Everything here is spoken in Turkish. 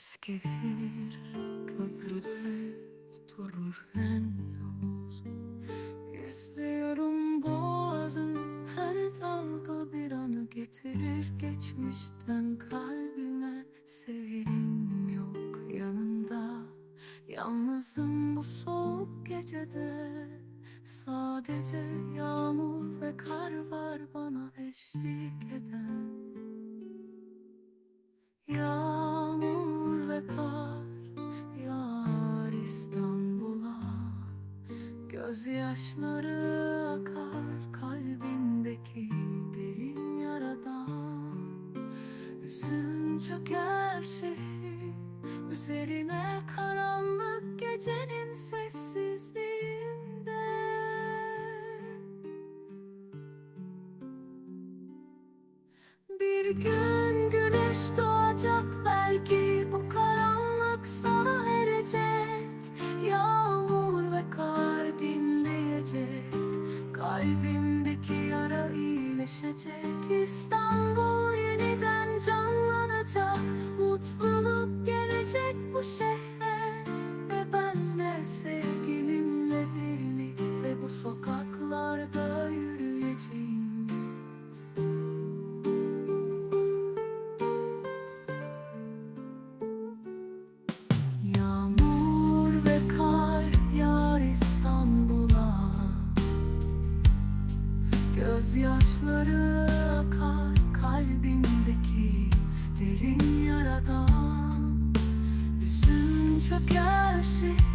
Eski bir köprüde dururken yol İzliyorum boğazın her dalga bir anı getirir Geçmişten kalbime sevgilim yok yanında Yalnızım bu soğuk gecede Sadece yağmur ve kar var bana eşlik eden Gözyaşları akar kalbindeki derin yaradan Hüzün çöker şehri üzerine karanlık gecenin sessizliğinde. Bir gün iyileşecek İstanbul yeniden canlanacak. Mutluluk gelecek bu şehre Gözyaşları akar kalbindeki derin yaradan. Hüzün çöker kara